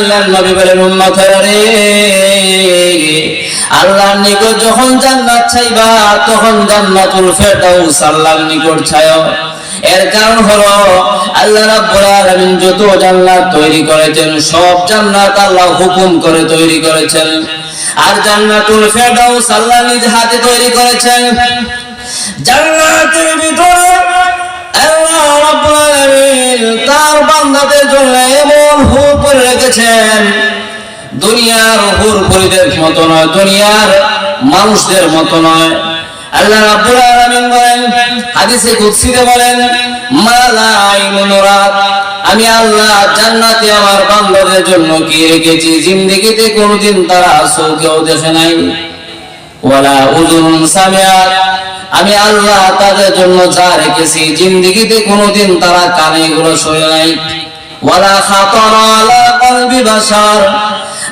আল্লাহর নবী বলেন উম্মতেরা রে। আল্লাহর নিকট যখন জান্নাত চাইবা, তখন জান্নাতুল ফেরদাউস আল্লাহর নিকট চাইও। এর কারণ হলো, আল্লাহ রাব্বুল আলামিন যত জান্নাত তৈরি করেছেন, সব জান্নাত আল্লাহ হুকুম করে তৈরি করেছেন। আর জান্নাতুল ফেরদাউস আল্লাহ নিজ হাতে তৈরি করেছেন। জান্নাতের ভিতরে আল্লাহ রাব্বুল আলামিন তার বান্দাদের জন্য এমন করে দুনিয়ার হুর পরিদের মতো নয়, দুনিয়ার মানুষদের মতো নয়। আল্লাহ রাব্বুল আলামিন বলেন, হাদিসে কুদসিতে বলেন মালা আইনুন রাত। আমি আল্লাহ জান্নাতে আমার বান্দাদের জন্য কি রেখেছি? জিন্দেগিতে কোনোদিন তারা চোখেও দেখে নাই। ওয়ালা উজুন সামিয়াত আমি আল্লাহ তাদের জন্য যা রেখেছি, জিন্দেগিতে কোনোদিন তারা কানে এগুলো শোনে নাই। ওয়ালা খাতারা আলা কলবি বাশার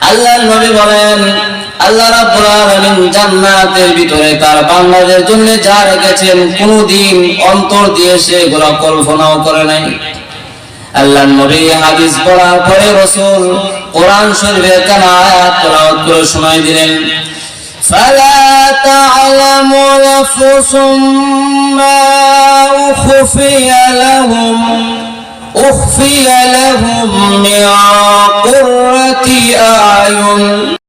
আল্লাহর নবী বলেন আল্লাহ রাব্বুল আলামিন জান্নাতের ভিতরে তার বান্দাদের জন্য যা রেখেছেন কোনদিন অন্তর দিয়ে সেগুলো কল্পনাও করে নাই আল্লাহ নবী হাদিস পড়ার পরে রাসূল কোরআন শরীফের কেন আয়াত তেলাওয়াত করে শোনাই দিলেন فلا تعلم نفس ما أخفي لهم أخفي لهم من قرة أعين